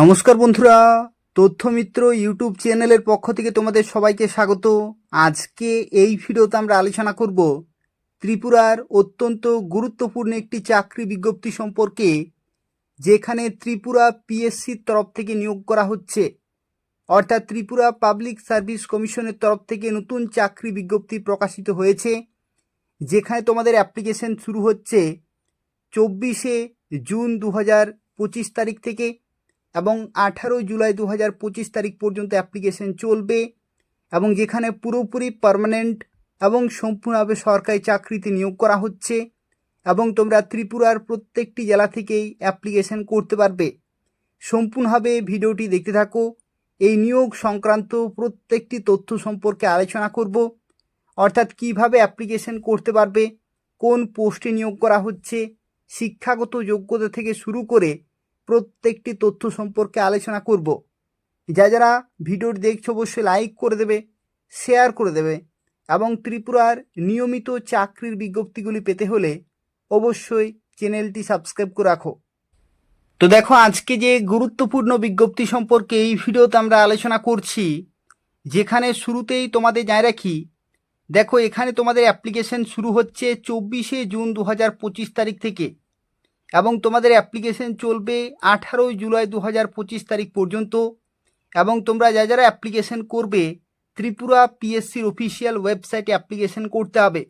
নমস্কার বন্ধুরা, তথ্যমিত্র ইউটিউব চ্যানেলের পক্ষ থেকে তোমাদের সবাইকে স্বাগত। আজকে এই ভিডিওতে আমরা আলোচনা করব ত্রিপুরার অত্যন্ত গুরুত্বপূর্ণ একটি চাকরি বিজ্ঞপ্তি সম্পর্কে, যেখানে ত্রিপুরা পিএসসির তরফ থেকে নিয়োগ করা হচ্ছে। অর্থাৎ ত্রিপুরা পাবলিক সার্ভিস কমিশনের তরফ থেকে নতুন চাকরি বিজ্ঞপ্তি প্রকাশিত হয়েছে, যেখানে তোমাদের অ্যাপ্লিকেশন শুরু হচ্ছে চব্বিশে জুন দু হাজার পঁচিশ তারিখ থেকে। এবং আঠারোই জুলাই দু হাজার পঁচিশ তারিখ পর্যন্ত অ্যাপ্লিকেশন চলবে এবং যেখানে পুরোপুরি পার্মানেন্ট এবং সম্পূর্ণভাবে সরকারি চাকরিতে নিয়োগ করা হচ্ছে এবং তোমরা ত্রিপুরার প্রত্যেকটি জেলা থেকেই অ্যাপ্লিকেশন করতে পারবে। সম্পূর্ণভাবে ভিডিওটি দেখতে থাকো। এই নিয়োগ সংক্রান্ত প্রত্যেকটি তথ্য সম্পর্কে আলোচনা করব। অর্থাৎ কীভাবে অ্যাপ্লিকেশন করতে পারবে, কোন পোস্টে নিয়োগ করা হচ্ছে, শিক্ষাগত যোগ্যতা থেকে শুরু করে প্রত্যেকটি তথ্য সম্পর্কে আলোচনা করব। যা যারা ভিডিওটি দেখছ অবশ্যই লাইক করে দেবে শেয়ার করে দেবে এবং ত্রিপুরার নিয়মিত চাকরির বিজ্ঞপ্তিগুলি পেতে হলে অবশ্যই চ্যানেলটি সাবস্ক্রাইব করে রাখো। তো দেখো, আজকে যে গুরুত্বপূর্ণ বিজ্ঞপ্তি সম্পর্কে এই ভিডিওতে আমরা আলোচনা করছি, যেখানে শুরুতেই তোমাদের জানাই রাখি, দেখো এখানে তোমাদের অ্যাপ্লিকেশন শুরু হচ্ছে চব্বিশে জুন দু হাজার পঁচিশ তারিখ থেকে। এবং তোমাদের অ্যাপ্লিকেশন চলবে আঠারোই জুলাই দু হাজার পঁচিশ তারিখ পর্যন্ত। এবং তোমরা যা যারা অ্যাপ্লিকেশন করবে, ত্রিপুরা পিএসসির অফিসিয়াল ওয়েবসাইটে অ্যাপ্লিকেশন করতে হবে।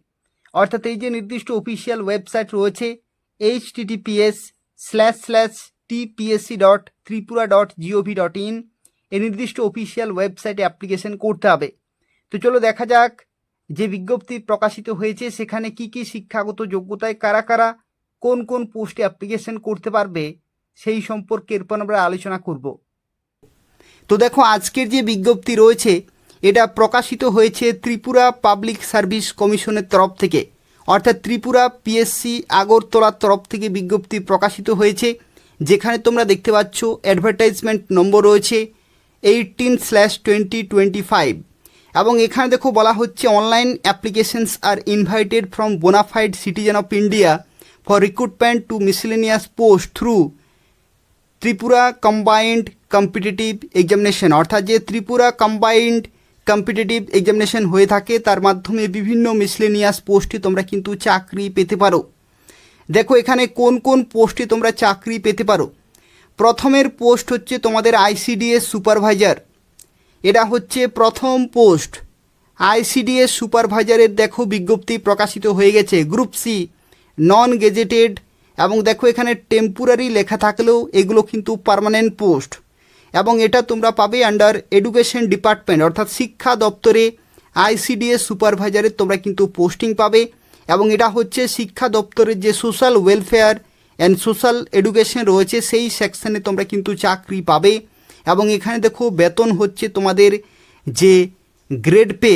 অর্থাৎ এই যে নির্দিষ্ট অফিসিয়াল ওয়েবসাইট রয়েছে H TTPS slash slash TPSC dot Tripura dot GOV dot in এই নির্দিষ্ট অফিসিয়াল ওয়েবসাইটে অ্যাপ্লিকেশন করতে হবে। তো চলো দেখা যাক, যে বিজ্ঞপ্তি প্রকাশিত হয়েছে, সেখানে কি কি শিক্ষাগত যোগ্যতায় কারা কারা কোন কোন পোস্টে অ্যাপ্লিকেশন করতে পারবে, সেই সম্পর্কে এরপর আমরা আলোচনা করব। তো দেখো, আজকের যে বিজ্ঞপ্তি রয়েছে, এটা প্রকাশিত হয়েছে ত্রিপুরা পাবলিক সার্ভিস কমিশনের তরফ থেকে। অর্থাৎ ত্রিপুরা পিএসসি আগরতলার তরফ থেকে বিজ্ঞপ্তি প্রকাশিত হয়েছে, যেখানে তোমরা দেখতে পাচ্ছ অ্যাডভার্টাইজমেন্ট নম্বর রয়েছে eighteen slash twenty twenty five এবং এখানে দেখো বলা হচ্ছে online applications R invited from bonafide citizen of India for recruitment to miscellaneous post through Tripura combined competitive examination অর্থাৎ যে ত্রিপুরা কম্বাইন্ড কম্পিটিটিভ এক্সামিনেশন হয়ে থাকে, তার মাধ্যমে বিভিন্ন মিসলেনিয়াস পোস্টে তোমরা কিন্তু চাকরি পেতে পারো। দেখো এখানে কোন কোন পোস্টে তোমরা চাকরি পেতে পারো। প্রথমের পোস্ট হচ্ছে তোমাদের আইসিডিএস সুপারভাইজার এটা হচ্ছে প্রথম পোস্ট আইসিডিএস সুপারভাইজারের দেখো বিজ্ঞপ্তি প্রকাশিত হয়ে গেছে। গ্রুপ সি নন গেজেটেড এবং দেখো এখানে টেম্পোরারি লেখা থাকলেও এগুলো কিন্তু পার্মানেন্ট পোস্ট এবং এটা তোমরা পাবে আন্ডার এডুকেশন ডিপার্টমেন্ট অর্থাৎ শিক্ষা দপ্তরে আইসিডিএস সুপারভাইজারে তোমরা কিন্তু পোস্টিং পাবে এবং এটা হচ্ছে শিক্ষা দপ্তরের যে social welfare and social education রয়েছে, সেই সেকশনে তোমরা কিন্তু চাকরি পাবে এবং এখানে দেখো বেতন হচ্ছে তোমাদের যে গ্রেড পে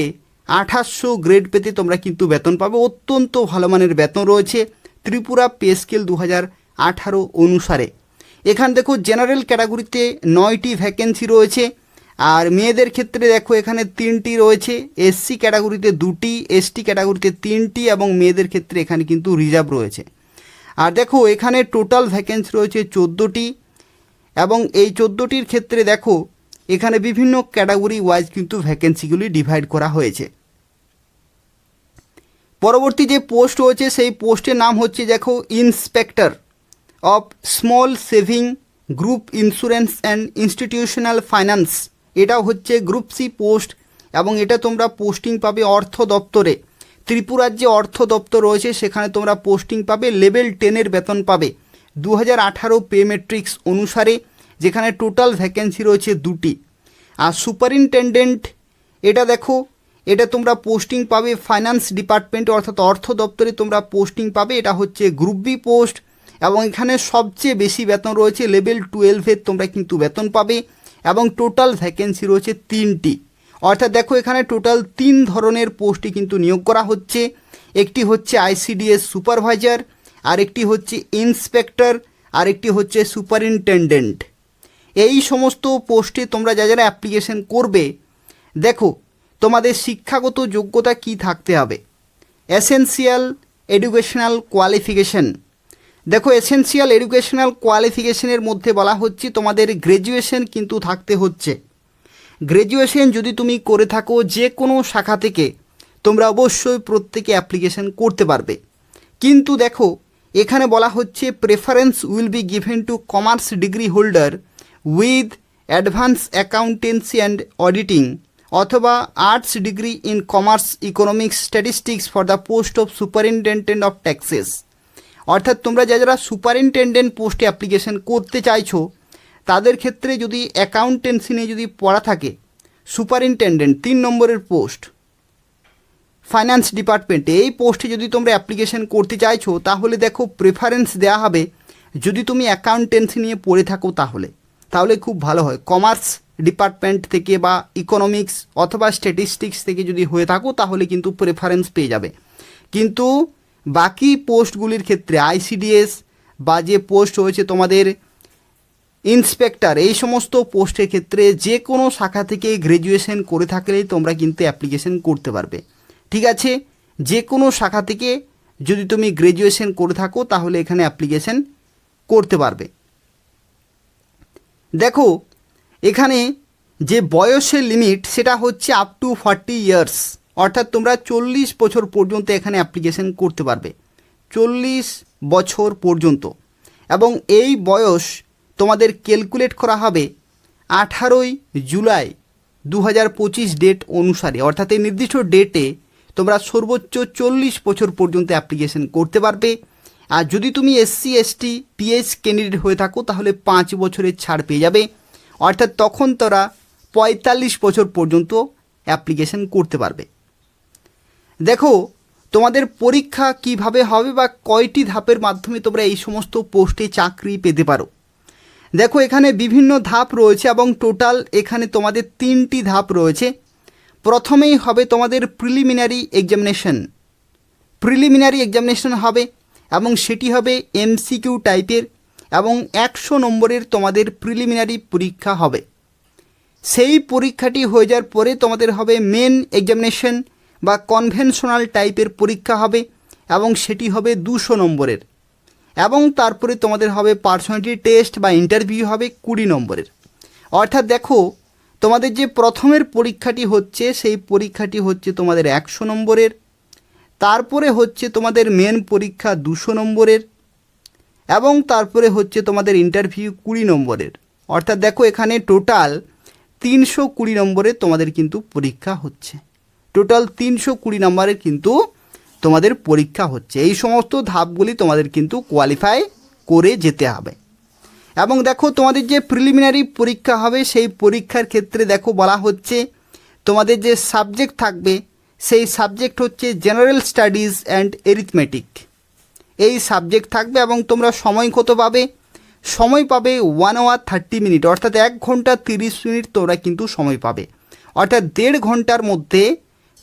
আঠাশশো গ্রেড পেতে তোমরা কিন্তু বেতন পাবে। অত্যন্ত ভালো মানের বেতন রয়েছে ত্রিপুরা পে স্কেল দু আঠারো অনুসারে। এখান দেখো জেনারেল ক্যাটাগরিতে নয়টি ভ্যাকেন্সি রয়েছে। আর মেয়েদের ক্ষেত্রে দেখো এখানে তিনটি রয়েছে। এসসি ক্যাটাগরিতে দুটি এসটি ক্যাটাগরিতে তিনটি এবং মেয়েদের ক্ষেত্রে এখানে কিন্তু রিজার্ভ রয়েছে। আর দেখো এখানে টোটাল ভ্যাকেন্সি রয়েছে চোদ্দোটি এবং এই চোদ্দোটির ক্ষেত্রে দেখো এখানে বিভিন্ন ক্যাটাগরি ওয়াইজ কিন্তু ভ্যাকেন্সিগুলি ডিভাইড করা হয়েছে। পরবর্তী যে পোস্ট রয়েছে, সেই পোস্টের নাম হচ্ছে, দেখো, inspector of small saving group insurance and institutional finance. এটাও হচ্ছে গ্রুপ সি পোস্ট এবং এটা তোমরা পোস্টিং পাবে অর্থ দপ্তরে। ত্রিপুরার যে অর্থ দপ্তর রয়েছে, সেখানে তোমরা পোস্টিং পাবে, লেভেল টেনের বেতন পাবে। দু হাজার আঠারো পে মেট্রিক্স অনুসারে যেখানে টোটাল ভ্যাকেন্সি রয়েছে দুটি। আর সুপারিনটেন্ডেন্ট, এটা দেখো এটা তোমরা পোস্টিং পাবে ফাইন্যান্স ডিপার্টমেন্ট অর্থাৎ অর্থ দপ্তরে তোমরা পোস্টিং পাবে। এটা হচ্ছে গ্রুপ বি পোস্ট এবং এখানে সবচেয়ে বেশি বেতন রয়েছে লেভেল টুয়েলভের তোমরা কিন্তু বেতন পাবে এবং টোটাল ভ্যাকেন্সি রয়েছে তিনটি। অর্থাৎ দেখো এখানে টোটাল তিন ধরনের পোস্টই কিন্তু নিয়োগ করা হচ্ছে। একটি হচ্ছে আইসিডিএস সুপারভাইজার আরেকটি হচ্ছে ইন্সপেক্টর আরেকটি হচ্ছে সুপারিনটেন্ডেন্ট এই সমস্ত পোস্টে তোমরা যা যারা অ্যাপ্লিকেশন করবে, দেখো তোমাদের শিক্ষাগত যোগ্যতা কি থাকতে হবে? এসেন্সিয়াল এডুকেশনাল কোয়ালিফিকেশন দেখো এসেনশিয়াল এডুকেশনাল কোয়ালিফিকেশনের মধ্যে বলা হচ্ছে তোমাদের গ্র্যাজুয়েশন কিন্তু থাকতে হচ্ছে। গ্র্যাজুয়েশন যদি তুমি করে থাকো যে কোনো শাখা থেকে, তোমরা অবশ্যই প্রত্যেকে অ্যাপ্লিকেশন করতে পারবে। কিন্তু দেখো, এখানে বলা হচ্ছে preference will be given to commerce degree holder with advance accountancy and auditing অথবা arts degree in commerce economics statistics for the post of superintendent of taxes. অর্থাৎ তোমরা যা যারা সুপারিনটেন্ডেন্ট পোস্টে অ্যাপ্লিকেশন করতে চাইছো, তাদের ক্ষেত্রে যদি অ্যাকাউন্টেন্সি নিয়ে যদি পড়া থাকে, সুপারিনটেন্ডেন্ট তিন নম্বরের পোস্ট। ফাইন্যান্স ডিপার্টমেন্টে এই পোস্টে যদি তোমরা অ্যাপ্লিকেশন করতে চাইছো, তাহলে দেখো প্রেফারেন্স দেওয়া হবে যদি তুমি অ্যাকাউন্টেন্সি নিয়ে পড়ে থাকো তাহলে। তাহলে খুব ভালো হয়। কমার্স ডিপার্টমেন্ট থেকে বা ইকোনমিক্স অথবা স্ট্যাটিস্টিক্স থেকে যদি হয়ে থাকো, তাহলে কিন্তু প্রেফারেন্স পেয়ে যাবে। কিন্তু বাকি পোস্টগুলির ক্ষেত্রে আইসিডিএস বা যে পোস্ট হয়েছে তোমাদের ইন্সপেক্টর এই সমস্ত পোস্টের ক্ষেত্রে যে কোনো শাখা থেকে গ্র্যাজুয়েশন করে থাকলেই তোমরা কিন্তু অ্যাপ্লিকেশন করতে পারবে। ঠিক আছে? যে কোনো শাখা থেকে যদি তুমি গ্র্যাজুয়েশন করে থাকো, তাহলে এখানে অ্যাপ্লিকেশন করতে পারবে। দেখো এখানে যে বয়সের লিমিট সেটা হচ্ছে আপ টু ফর্টি ইয়ার্স অর্থাৎ তোমরা চল্লিশ বছর পর্যন্ত এখানে অ্যাপ্লিকেশন করতে পারবে। চল্লিশ বছর পর্যন্ত। এবং এই বয়স তোমাদের ক্যালকুলেট করা হবে আঠারোই জুলাই দু হাজার পঁচিশ ডেট অনুসারে। অর্থাৎ এই নির্দিষ্ট ডেটে তোমরা সর্বোচ্চ চল্লিশ বছর পর্যন্ত অ্যাপ্লিকেশন করতে পারবে। আর যদি তুমি এসসি এসটি পিএইচ ক্যান্ডিডেট হয়ে থাকো, তাহলে পাঁচ বছরের ছাড় পেয়ে যাবে। অর্থাৎ তখন তোরা পঁয়তাল্লিশ বছর পর্যন্ত অ্যাপ্লিকেশন করতে পারবে। দেখো, তোমাদের পরীক্ষা কীভাবে হবে বা কয়টি ধাপের মাধ্যমে তোমরা এই সমস্ত পোস্টে চাকরি পেতে পারো। দেখো, এখানে বিভিন্ন ধাপ রয়েছে এবং টোটাল এখানে তোমাদের তিনটি ধাপ রয়েছে। প্রথমেই হবে তোমাদের প্রিলিমিনারি এক্সামিনেশন। প্রিলিমিনারি এক্সামিনেশন হবে এবং সেটি হবে এমসিকিউ টাইপের। এবং একশো নম্বরের তোমাদের প্রিলিমিনারি পরীক্ষা হবে। সেই পরীক্ষাটি হয়ে যাওয়ার পরে তোমাদের হবে মেন এক্সামিনেশন বা কনভেনশনাল টাইপের পরীক্ষা হবে এবং সেটি হবে দুশো নম্বরের। এবং তারপরে তোমাদের হবে পার্সোনালিটি টেস্ট বা ইন্টারভিউ হবে কুড়ি নম্বরের। অর্থাৎ দেখো, তোমাদের যে প্রথমের পরীক্ষাটি হচ্ছে, সেই পরীক্ষাটি হচ্ছে তোমাদের একশো নম্বরের। তারপরে হচ্ছে তোমাদের মেন পরীক্ষা দুশো নম্বরের। এবং তারপরে হচ্ছে তোমাদের ইন্টারভিউ কুড়ি নম্বরের। অর্থাৎ দেখো এখানে টোটাল তিনশো কুড়ি নম্বরের তোমাদের কিন্তু পরীক্ষা হচ্ছে। টোটাল তিনশো কুড়ি নম্বরের কিন্তু তোমাদের পরীক্ষা হচ্ছে। এই সমস্ত ধাপগুলি তোমাদের কিন্তু কোয়ালিফাই করে যেতে হবে। এবং দেখো তোমাদের যে প্রিলিমিনারি পরীক্ষা হবে, সেই পরীক্ষার ক্ষেত্রে দেখো বলা হচ্ছে তোমাদের যে সাবজেক্ট থাকবে, সেই সাবজেক্ট হচ্ছে জেনারেল স্টাডিজ অ্যান্ড এরিথমেটিক এই সাবজেক্ট থাকবে এবং তোমরা সময় কত পাবে? সময় পাবে ওয়ান আওয়ার থার্টি মিনিট অর্থাৎ এক ঘণ্টা তিরিশ মিনিট তোমরা কিন্তু সময় পাবে। অর্থাৎ দেড় ঘণ্টার মধ্যে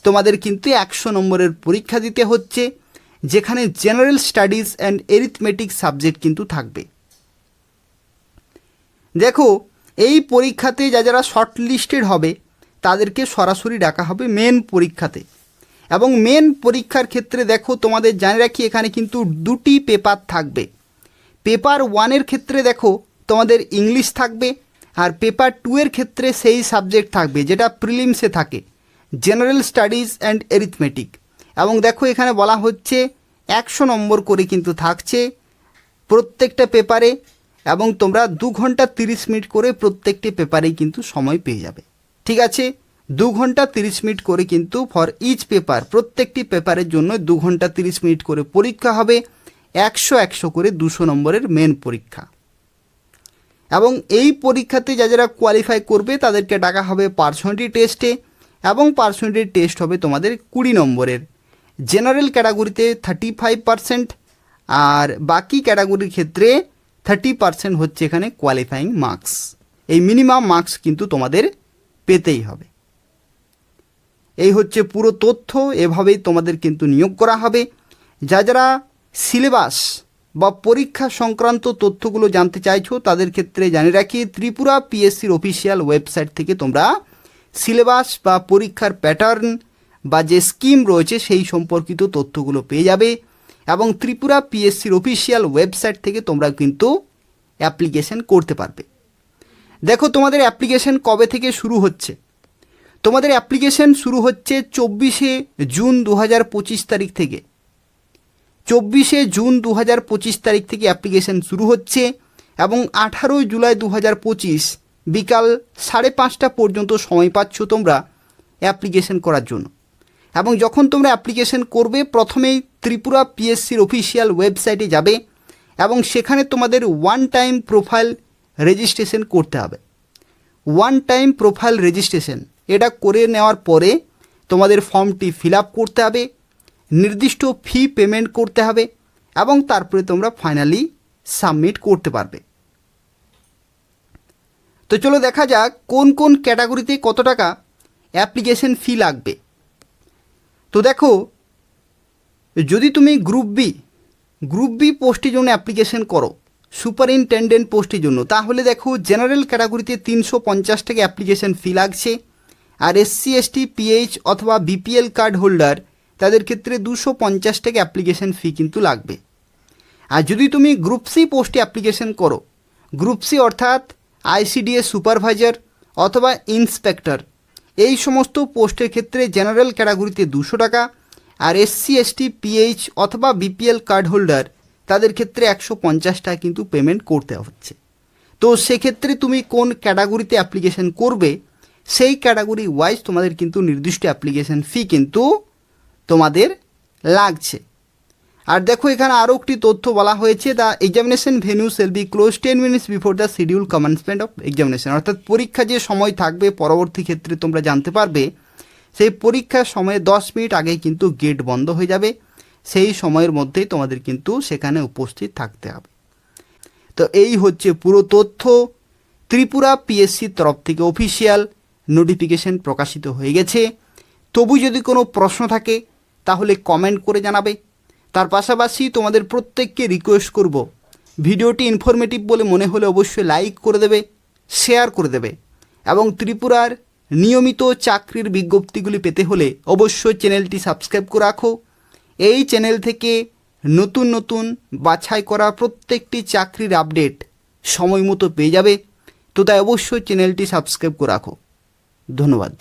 তোমাদের কিন্তু একশো নম্বরের পরীক্ষা দিতে হচ্ছে, যেখানে general studies and arithmetic subject কিন্তু থাকবে। দেখো, এই পরীক্ষাতে যা যারা শর্ট লিস্টেড হবে, তাদেরকে সরাসরি ডাকা হবে মেন পরীক্ষাতে। এবং মেন পরীক্ষার ক্ষেত্রে দেখো তোমাদের জানে রাখি, এখানে কিন্তু দুটি পেপার থাকবে। পেপার ওয়ানের ক্ষেত্রে দেখো তোমাদের ইংলিশ থাকবে আর পেপার টু এর ক্ষেত্রে সেই সাবজেক্ট থাকবে, যেটা প্রিলিমসে থাকে। জেনারেল স্টাডিজ অ্যান্ড এরিথমেটিক এবং দেখো এখানে বলা হচ্ছে একশো নম্বর করে কিন্তু থাকছে প্রত্যেকটা পেপারে এবং তোমরা দু ঘণ্টা তিরিশ মিনিট করে প্রত্যেকটি পেপারেই কিন্তু সময় পেয়ে যাবে। ঠিক আছে? দু ঘণ্টা তিরিশ মিনিট করে কিন্তু ফর ইচ পেপার প্রত্যেকটি পেপারের জন্য দু ঘণ্টা তিরিশ মিনিট করে পরীক্ষা হবে। একশো একশো করে দুশো নম্বরের মেন পরীক্ষা। এবং এই পরীক্ষাতে যা যারা কোয়ালিফাই করবে, তাদেরকে ডাকা হবে পার্সোনালিটি টেস্টে এবং পার্সোনালিটি টেস্ট হবে তোমাদের কুড়ি নম্বরের। জেনারেল ক্যাটাগরিতে থার্টি ফাইভ পারসেন্ট আর বাকি ক্যাটাগরির ক্ষেত্রে থার্টি পারসেন্ট হচ্ছে এখানে কোয়ালিফাইং মার্কস এই মিনিমাম মার্কস কিন্তু তোমাদের পেতেই হবে। এই হচ্ছে পুরো তথ্য, এভাবেই তোমাদের কিন্তু নিয়োগ করা হবে। যা যারা সিলেবাস বা পরীক্ষা সংক্রান্ত তথ্যগুলো জানতে চাইছো, তাদের ক্ষেত্রে জানিয়ে রাখি, ত্রিপুরা পিএসসির অফিসিয়াল ওয়েবসাইট থেকে তোমরা সিলেবাস বা পরীক্ষার প্যাটার্ন বা যে স্কিম রয়েছে, সেই সম্পর্কিত তথ্যগুলো পেয়ে যাবে এবং ত্রিপুরা পিএসসির অফিসিয়াল ওয়েবসাইট থেকে তোমরা কিন্তু অ্যাপ্লিকেশন করতে পারবে। দেখো তোমাদের অ্যাপ্লিকেশন কবে থেকে শুরু হচ্ছে? তোমাদের অ্যাপ্লিকেশন শুরু হচ্ছে চব্বিশে জুন দু হাজার পঁচিশ তারিখ থেকে। চব্বিশে জুন দু হাজার পঁচিশ তারিখ থেকে অ্যাপ্লিকেশন শুরু হচ্ছে এবং আঠারোই জুলাই দু হাজার পঁচিশ বিকাল সাড়ে পাঁচটা পর্যন্ত সময় পাচ্ছ তোমরা অ্যাপ্লিকেশন করার জন্য। এবং যখন তোমরা অ্যাপ্লিকেশন করবে, প্রথমেই ত্রিপুরা পিএসসির অফিসিয়াল ওয়েবসাইটে যাবে এবং সেখানে তোমাদের ওয়ান টাইম প্রোফাইল রেজিস্ট্রেশন করতে হবে। ওয়ান টাইম প্রোফাইল রেজিস্ট্রেশন এটা করে নেওয়ার পরে তোমাদের ফর্মটি ফিল করতে হবে, নির্দিষ্ট ফি পেমেন্ট করতে হবে এবং তারপরে তোমরা ফাইনালি সাবমিট করতে পারবে। তো চলো দেখা যাক কোন কোন ক্যাটাগরিতে কত টাকা অ্যাপ্লিকেশন ফি লাগবে। তো দেখো, যদি তুমি গ্রুপ বি গ্রুপ বি পোস্টের জন্য অ্যাপ্লিকেশন করো, সুপারিনটেন্ডেন্ট পোস্টের জন্য, তাহলে দেখো জেনারেল ক্যাটাগরিতে তিনশো পঞ্চাশ টাকা অ্যাপ্লিকেশন ফি লাগছে। আর এসসি এসটি পিএইচ অথবা বিপিএল কার্ড হোল্ডার তাদের ক্ষেত্রে দুশো পঞ্চাশ টাকা অ্যাপ্লিকেশন ফি কিন্তু লাগবে। আর যদি তুমি গ্রুপ সি পোস্টে অ্যাপ্লিকেশন করো গ্রুপ সি অর্থাৎ আইসিডিএস সুপারভাইজার অথবা ইন্সপেক্টর এই সমস্ত পোস্টের ক্ষেত্রে জেনারেল ক্যাটাগরিতে দুশো টাকা, আর এসসি এসটি পিএইচ অথবা বিপিএল কার্ড হোল্ডার তাদের ক্ষেত্রে একশো পঞ্চাশ টাকা কিন্তু পেমেন্ট করতে হচ্ছে। তো সেক্ষেত্রে তুমি কোন ক্যাটাগরিতে অ্যাপ্লিকেশন করবে সেই ক্যাটাগরি ওয়াইজ তোমাদের কিন্তু নির্দিষ্ট অ্যাপ্লিকেশন ফি কিন্তু তোমাদের লাগছে। আর দেখো এখানে আরও একটি তথ্য বলা হয়েছে the examination venue shall be close ten minutes before the schedule commencement of examination অর্থাৎ পরীক্ষা যে সময় থাকবে পরবর্তী ক্ষেত্রে তোমরা জানতে পারবে, সেই পরীক্ষার সময়ে দশ মিনিট আগে কিন্তু গেট বন্ধ হয়ে যাবে। সেই সময়ের মধ্যেই তোমাদের কিন্তু সেখানে উপস্থিত থাকতে হবে। তো এই হচ্ছে পুরো তথ্য। ত্রিপুরা পিএসসির তরফ থেকে অফিসিয়াল নোটিফিকেশন প্রকাশিত হয়ে গেছে। তবু যদি কোনো প্রশ্ন থাকে, তাহলে কমেন্ট করে জানাবে। তার পাশাপাশি তোমাদের প্রত্যেককে রিকোয়েস্ট করব। ভিডিওটি ইনফরমেটিভ বলে মনে হলে অবশ্যই লাইক করে দেবে শেয়ার করে দেবে এবং ত্রিপুরার নিয়মিত চাকরির বিজ্ঞপ্তিগুলি পেতে হলে অবশ্যই চ্যানেলটি সাবস্ক্রাইব করে রাখো। এই চ্যানেল থেকে নতুন নতুন বাছাই করা প্রত্যেকটি চাকরির আপডেট সময় মতো পেয়ে যাবে। তো তাই অবশ্যই চ্যানেলটি সাবস্ক্রাইব করে রাখো। ধন্যবাদ।